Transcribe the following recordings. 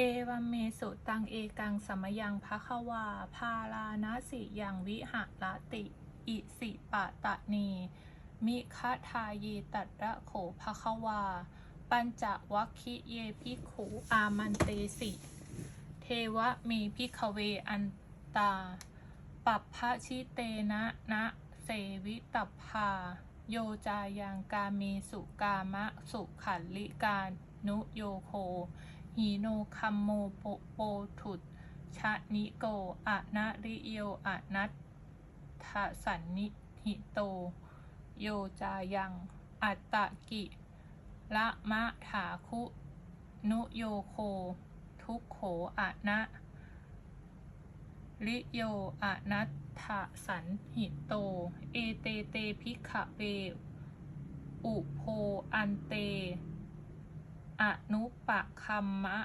เอวัมเมสุตังเอกังสมยังภควา พาลานาสิยังวิหารติ อิสิปะตะเนมิคทายีตัดระโขภควา ปัญจวัคคิเยพิขุอามันเตสิ เทวะเมพิขเวอันตา ปัปพะชิเตนะนะเสวิตัพพา โยจายังกาเมสุกามะสุขันลิการ นุโยโค หีโนคัมโมโปโปถุดชะนิโกอะนะริโยอะนัตทสันนิหิโต โยจายัง อัตตะกิละมะถาคุ นุโยโค ทุกโขอะนะลิโยอะนัตถสันหิโต เอเตเตพิกขเวอุโพอันเต อนุปคัมมะ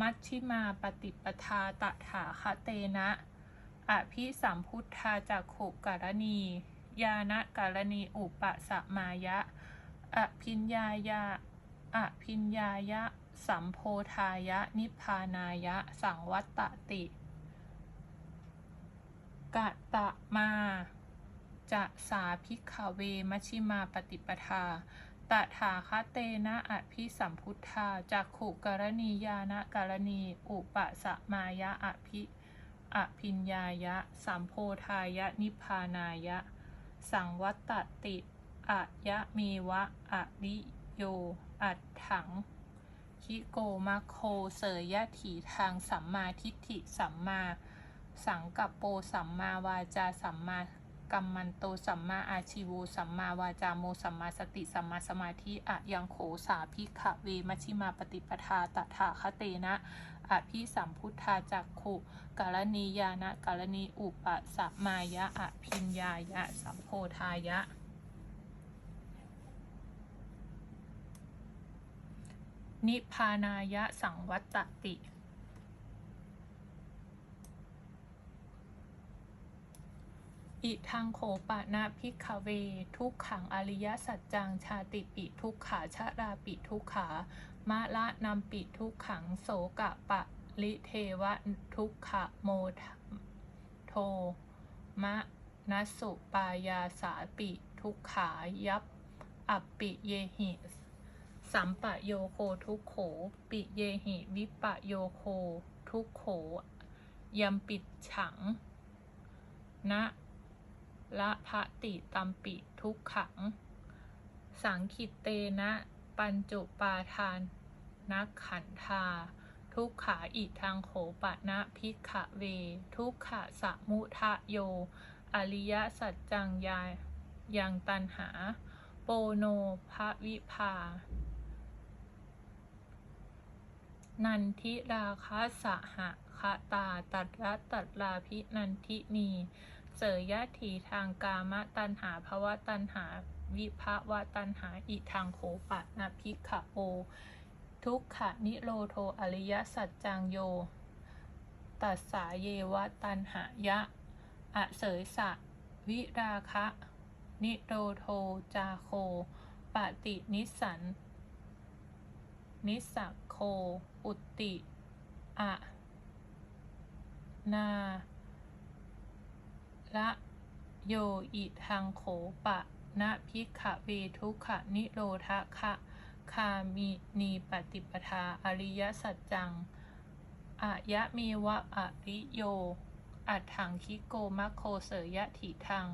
มัชชิมาปฏิปทาตถาคเตนะอภิสัมพุทธาจักขุกรณี ยานะกรณีอุปสมายะ อภิญญายะอภิญญายะ สัมโพธายะ นิพพานายะ สังวัตตติกะตะมา จะสาพิกขเวมัชิมาปฏิปทา ตถาคเตนะอภิสัมพุทธาจักขุกรณียานะกรณี อุปสมายะอภิอภิญญายะ สัมโพธายะนิพพานายะ สังวัตตติอะยะเมวะอะริโย อัตถัง คิโกมะโคเสยยะถีทางสัมมาทิฏฐิสัมมา สังกัปโปสัมมาวาจาสัมมา กัมมันโตสัมมาอาชิวสัมมาวาจาโมสัมมาสติสัมมาสมาธิอะยังโขสาภิกขเวมัชิมาปฏิปทาตถาคเตนะอภิสัมพุทธาจักขุกาลณียานะกาลณีอุปสัมายะอภิญญายะสัมโพธายะนิพพานายะสังวัตติ อิทังโขปะนะพิกเว ทุกขังอริยสัจจังชาติปิทุกขาชาราปิทุกขามะละนำปิทุกขังโสกะปะลิเทวะทุกขะโมโทมะนัสุปายาสาปิทุกขายับอัปปิเยหิสัมปะโยโคทุกโข ปิเยหิวิปะโยโคทุกโขยมปิดฉังนะ ละพะติตัมปิทุกขัง สังคิตเตนะ ปัญจุปาทานนักขันธา ทุกขาอิทางโขปะนะพิกขเว ทุกขะสะมุทะโย อริยสัจจังยายังตันหา โปโนภวิภา นันทิราคะสหะคะตาตัดระตัดลาพินันทินี เสยยะถีทางกามะตันหาภวะตันหา วิภวะตันหาอิทางโขปะนาภิกขโอ ทุกขะนิโรโทอริยสัจจังโย ตัสสาเยวะตันหายะ อเสยสะ วิราคะ นิโรโทจาโค ปฏินิสัน นิสสักโค อุตติ อะ นา ละโยอิทังโขปะนะพิกขเวทุกขนิโรธคะคามินีปฏิปทาอริยสัจจังอายะเมวะอริโย อัตถังคิโกมะโคเสยยะถิทัง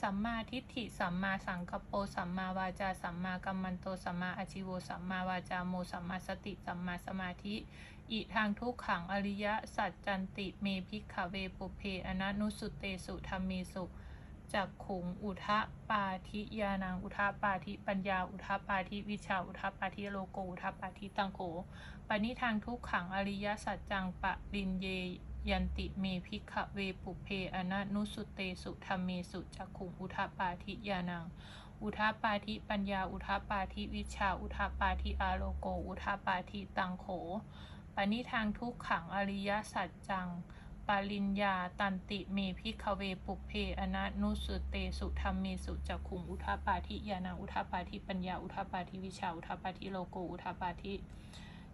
สัมมาทิฏฐิ สัมมาสังกปโปสัมมาวาจา สัมมากัมมันโต สัมมาอาชิวสัมมาวาจาโม สัมมาสติ สัมมาสมาธิ อิทางทุกขังอริยสัจจันติเมพิกขเวปุเพอนันุสุเตสุธรรมเมสุจักขุงอุทะปาทิยานังอุทะปาทิปัญญา อุทะปาทิวิชา อุทะปาทิโลโกอุทะปาทิตังโขปณิทางทุกขังอริยสัจจังปะรินเยยันติเมพิกขเวปุเพอนันุสุเตสุธรรมเมสุจักขุงอุทะปาทิยานังอุทาปาทิปัญญา อุทาปาทิวิชา อุทาปาทิอาโลโก อุทาปาทิตังโข ปณิทางทุกขังอริยสัจจัง ปาริญญาตันติเมพิขเวปุเพอนะนุสุเตสุธรรมเมสุจักขุงอุทาปาทิยานาอุทาปาทิปัญญาอุทาปาทิวิชาอุทาปาทิโลโกอุทาปาทิ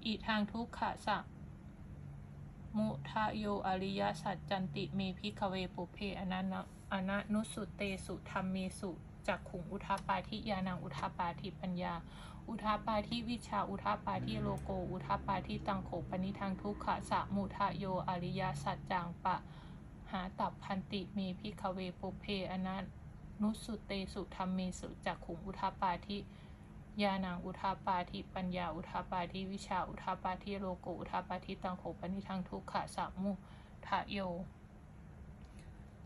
อิทางทุกขะสะมุทะโยอริยสัจจันติเมพิกเวปุเพอนันนะอนะนุสุเตสุธรรมเมสุจักขุงอุทาปาทิยานังอุทาปาทิปัญญา อุทาปาทิวิชาอุทาปาทิโลโก อุทาปาทิตังโขปนิทางทุกขะสะมุทะโยอริยสัจจังปะ หาตับพันติเมพิกเวปุเพอนันนุสุเตสุธรรมเมสุจักขุงอุทาปาทิยานังอุทาปาทิปัญญาอุทาปาทิวิชาอุทาปาทิโลโกอุทาปาทิตังโขปนิทางทุกขะสะมุทะโย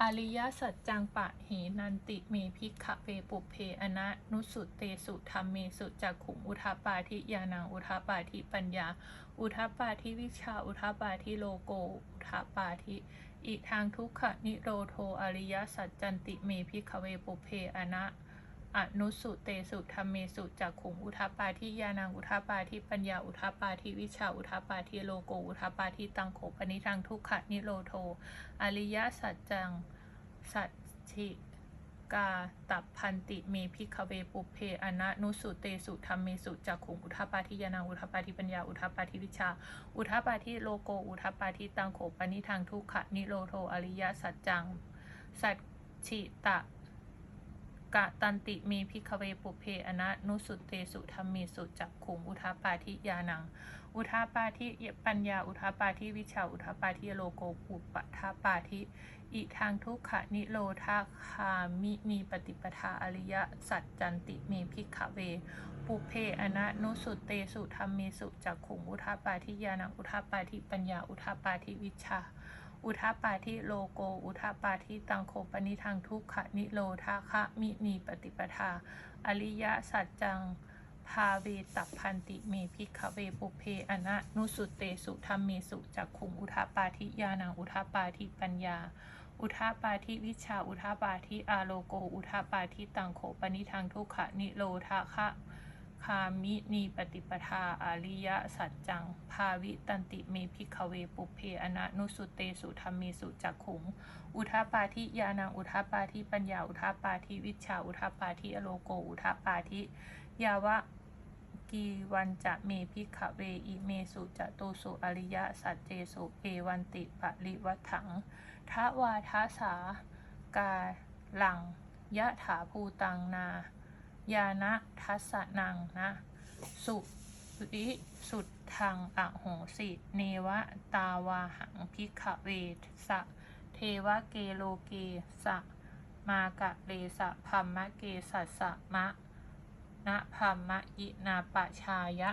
อริยสัจจังปะเหนันติเมพิกขเวปุเพอนะนุสุเตสุธรรมเมสุจักขุมอุทาปาทิยานังอุทาปาทิปัญญา อุทาปาทิวิชาอุทาปาทิโลโกอุทาปาทิอิทางทุกขนิโรโทอริยสัจจันติเมพิกขเวปุเพอนะ อนุสุเตสุธรรมเมสุจักขุงอุทาปาทิยานังอุทาปาทิปัญญาอุทาปาทิวิชาอุทาปาทิโลโกอุทาปาทิตังโขปนิทังทุกขนิโรโท อริยสัจจังสัจฉิกาตับพันติเมพิกเวปุเพอนะนุสุเตสุธรรมเมสุจักขุงอุทาปาทิยานังอุทาปาทิปัญญาอุทาปาทิวิชา อุทาปาทิโลโกอุทาปาทิตังโขปนิทางทุกขนิโรโทอริยสัจจัง สัจฉิตะ กะตันติเมพิกเวปุเพอนะนุสุเตสุธรรมเมสุจักขุงอุทาปาทิยานัง อุทาปาทิปัญญาอุทาปาทิวิชาอุทาปาทิโลโกอุปทาปาทิอีทางทุกขนิโรธาคามินีปฏิปทาอริยสัจจันติเมพิกเว ปุเพอนะนุสุเตสุธรรมเมสุจักขุงอุทาปาทิยานังอุทาปาทิปัญญาอุทาปาทิวิชา อุทาปาทิโลโก อุทาปาทิตังโคปนิทางทุกขะนิโรธาคะมินีปฏิปทา อริยสัจจังพาเวตัพันติเมพิกเวปุเพอนะนุสุเตสุธรรมเมสุจักขุงอุทาปาทิยานังอุทาปาทิปัญญา อุทาปาทิวิชา อุทาปาทิอาโลโก อุทาปาทิตังโขปนิทางทุกขะนิโรธาคะ คามินีปฏิปทาอริยสัจจัง ภาวิตันติเมพิกเวปุเพอนะนุสุเตสุธรรมเมสุจักขุง อุทาปาทิยานังอุทาปาทิปัญญาอุทาปาทิวิชาอุทาปาทิอโลโกอุทาปาทิยาวะกีวันจะเมพิขเวอิเมสุจะโตสุอริยสัจเจสุเอวันติปะริวัถังทวาทาสากาหลังยะถาภูตังนา ยานะทัสสะนังนะ สุริสุดทางอโหสิเนวะตาวาหังพิขเวสะเทวะเกโลเกสะมากะเลสะพัมมะเกสัสสะมะนะพัมมะอินาปะชายะ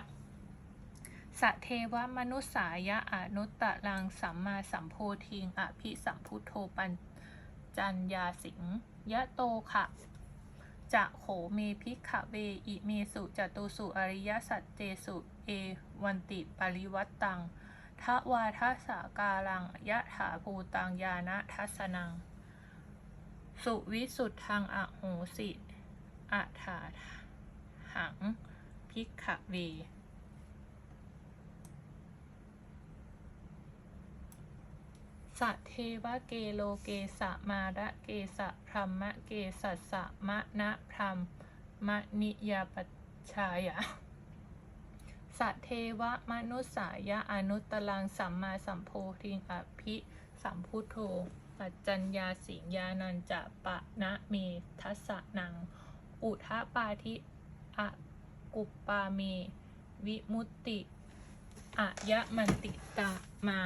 สะเทวมนุสสายะอนุตตะลังสัมมาสัมโพธิงอภิสัมพุทโธปัญจัญญาสิงยะโตขะ จะโขเมพิกขเวอิเมสุจตุสุอริยสัจเจสุเอวันติปริวัตตังทวาทสาการังยะถาภูตังยานะทัสนัง สุวิสุทธังอโหสิ อัฏฐาหังพิกขเว สะเทวะเกโลเกสะมาระเกสะพรหมะเกสัสะมะนะพรหมมะนิยาปชชายะสะเทวะมนุสายะอนุตตลังสัมมาสัมโพธิงอภิสัมพุทโธปัจจัญญาสิงญานันจะปะนะเมทัสะนัง อุทะปาทิอะกุปปาเม วิมุตติ อะยะมันติตามา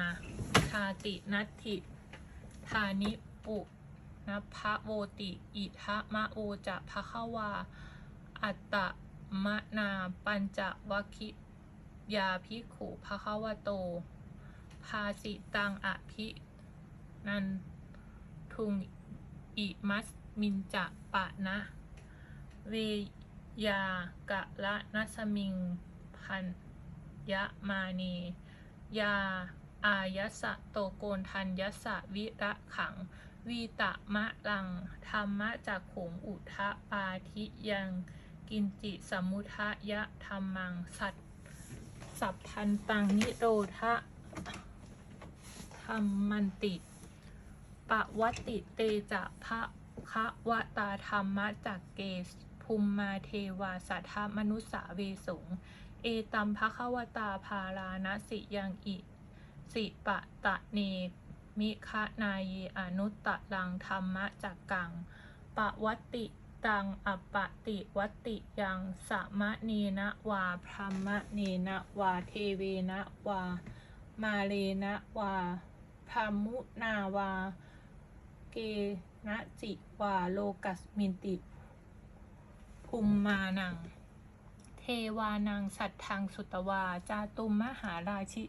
ทาตินัตถิทานิปุนภะโวติ อิทะมะโอจะภะคะวา อัตตะมะนาปัญจวัคิยาภิกขุภะคะวะโต ภาสิตังอภินันทุงอิมัสมินจะปะนะ เวยากะละนัสมิงพัน ยะมาเนยา อายะสะโตโกนทันยะสะวิระขัง วีตะมะลัง ธรรมะจากขงอุทะปาทิยัง กินจิสมุทะยะธรรมัง สัตสัพทันตังนิโรธะธรรมันติปะวัติเตจะพระคะวะตาธรรมะจากเกสภูมิมาเทวาสัทธมนุสสาเวสง เอตัมภควตาภาราณสิยังอิ สิปะตะเนมิคะนายอนุตตะลังธรรมะจักกังปะวัติตังอปปะติวัติยังสะมะเนนะวาพรมะเนนะวาเทเวนะวา มาเลนะวาพรมุนาวา เกนะจิวาโลกัสมินติภูมมานัง เทวานังสัตทังสุตวา จาตุมมหาราชิ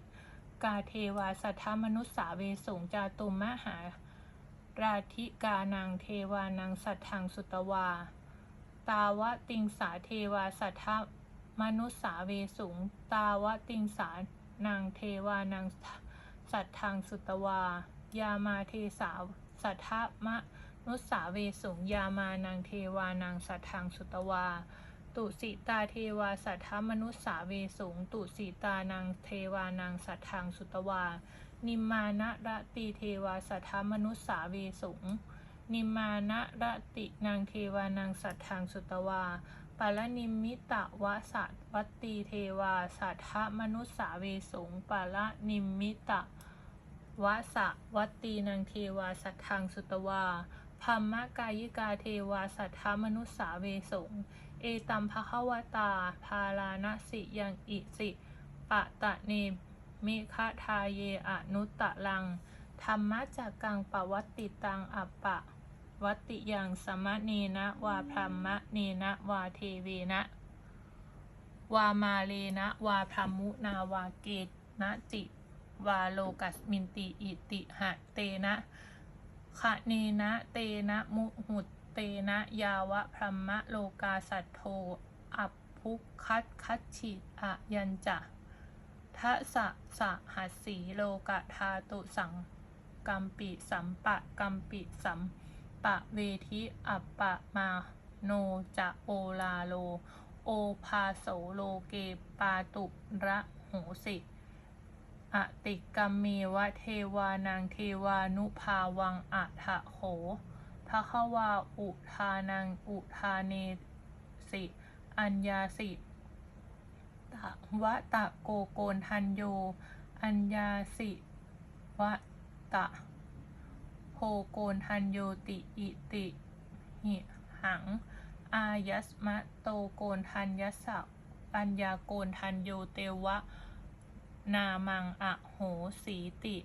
กาเทวาสัทธมนุสสาเวสงจาตุมมหาราธิกานังเทวานังสัทธังสุตวา ตาวะติงสาเทวาสัทธมนุสสาเวสงตาวะติงสานางเทวานังสัทธังสุตวา ยามาเทสาสัทธมนุสสาเวสงยามานังเทวานังสัทธังสุตวา ตุสิตาเทวาสัทธมนุสสาเวสุงตุสิตานังเทวานังสัทธังสุตวา นิมมานะระตีเทวาสัทธมนุสสาเวสุงนิมมานะระตินางเทวานังสัทธังสุตวาปาลนิมิตะวะสัตวัตตีเทวาสัทธมนุสสาเวสุงปาละนิมิตะวะสะวัตตีนางเทวาสัทธังสุตวาพัมมะกายิกาเทวาสัทธมนุสสาเวสุง เอตัมภควตาภาลานสิยังอิสิปะตะเนมิคะทาเยอนุตตะลัง ธรรมะจากกังปวัตติตังอัปปะวัตติยังสมะเนนะวาพรหมะเนนะวาเทเวนะ วามาเลนะวาพรหมุนาวาเกตนะจิ วาโลกัสมินติอิติหะเตนะคะเนนะเตนะมุหุต เตนะยาวะพรหมะโลกาสัตโทอัปพุคัตคัตฉิอะยัญจะทะสะสะหัสสีโลกะทาตุสังกัมปิสัมปะกัมปิสัมปะเวทิอัปปะมาโนจะโอลาโล โอภาโสโลเกปาตุระโหสิอติกัมเมวะเทวานางเทวานุภาวังอัทะโขะควาอุทานังอุทาเนสิ อัญญาสิตะวะตะโกโกนทันโย อัญญาสิวะตะโพโกนทันโยติอิติหิหัง อายัสมะโตโกนทันยัสสะปัญญาโกนทันโยเตวะ นามังอะโหสีติ